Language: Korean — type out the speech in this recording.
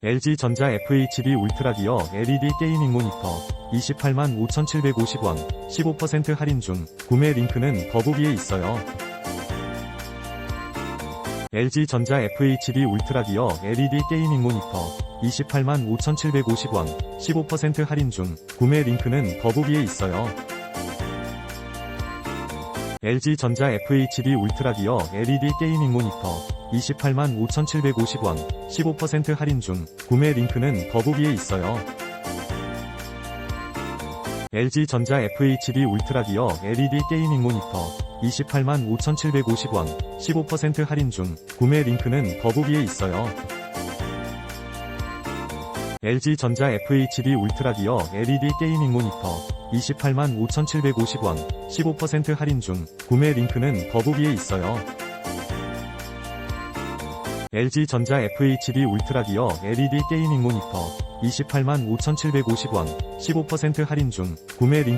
LG전자 FHD 울트라 기어 LED 게이밍 모니터 28만 5,750원 15% 할인 중 구매 링크는 더보기에 있어요. LG전자 FHD 울트라 기어 LED 게이밍 모니터 28만 5,750원 15% 할인 중 구매 링크는 더보기에 있어요. LG전자 FHD 울트라 기어 LED 게이밍 모니터 28만 5,750원 15% 할인 중 구매 링크는 더보기에 있어요. LG전자 FHD 울트라 기어 LED 게이밍 모니터 28만 5,750원 15% 할인 중 구매 링크는 더보기에 있어요. LG전자 FHD 울트라 기어 LED 게이밍 모니터 28만 5,750원 15% 할인 중 구매 링크는 더보기에 있어요. LG전자 FHD 울트라 기어 LED 게이밍 모니터 28만 5,750원 15% 할인 중 구매 링크